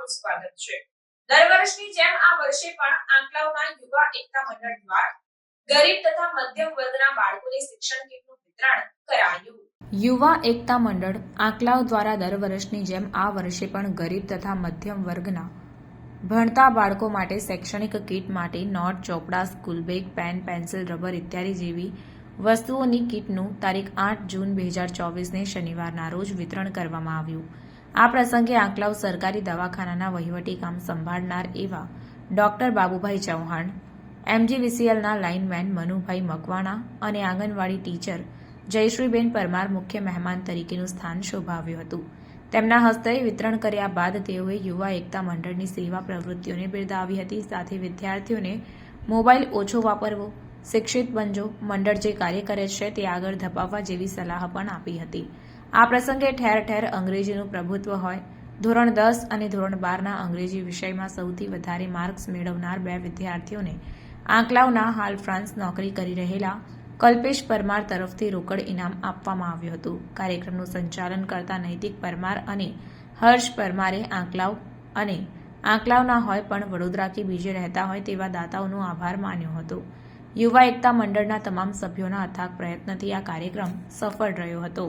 આપનું સ્વાગત છે. દર વર્ષની જેમ આ વર્ષે પણ આંકલાવના યુવા એકતા મંડળ દ્વારા ગરીબ તથા મધ્યમ વર્ગના બાળકોને શિક્ષણ કીટનું વિતરણ કરાયું. યુવા એકતા મંડળ આંકલાવ દ્વારા દર વર્ષની જેમ આ વર્ષે પણ ગરીબ તથા મધ્યમ વર્ગના ભણતા બાળકો માટે શૈક્ષણિક કીટ માટે નોટ, ચોપડા, school bag, pen, pencil, rubber ઇત્યાદિ જેવી વસ્તુઓની કીટનું તારીખ આઠ જૂન બે હજાર ચોવીસને શનિવારના રોજ વિતરણ કરવામાં આવ્યું. આ પ્રસંગે આંકલાવ સરકારી દવાખાનાના વહીવટી કામ સંભાળનાર એવા ડોક્ટર બાબુભાઈ ચૌહાણ, એમજીવીસીએલના લાઇનમેન મનુભાઈ મકવાણા અને આંગણવાડી ટીચર જયશ્રીબેન પરમાર મુખ્ય મહેમાન તરીકેનું સ્થાન શોભાવ્યું હતું. તેમના હસ્તે વિતરણ કર્યા બાદ તેઓએ યુવા એકતા મંડળની સેવા પ્રવૃત્તિઓને બિરદાવી હતી. સાથે વિદ્યાર્થીઓને મોબાઈલ ઓછો વાપરવો, શિક્ષિત બનજો, મંડળ જે કાર્ય કરે છે તે આગળ ધપાવવા જેવી સલાહ પણ આપી હતી. આ પ્રસંગે ઠેર ઠેર અંગ્રેજીનું પ્રભુત્વ હોય. ધોરણ દસ અને ધોરણ બારના અંગ્રેજી વિષયમાં સૌથી વધારે માર્ક્સ મેળવનાર બે વિદ્યાર્થીઓને આંકલાવના હાલ ફ્રાન્સ નોકરી કરી રહેલા કલ્પેશ પરમાર તરફથી રોકડ ઇનામ આપવામાં આવ્યું હતું. કાર્યક્રમનું સંચાલન કરતા નૈતિક પરમાર અને હર્ષ પરમારે આંકલાવ અને આંકલાવના હોય પણ વડોદરા કે બીજે રહેતા હોય તેવા દાતાઓનો આભાર માન્યો હતો. યુવા એકતા મંડળના તમામ સભ્યોના અથાગ પ્રયત્નથી આ કાર્યક્રમ સફળ રહ્યો હતો.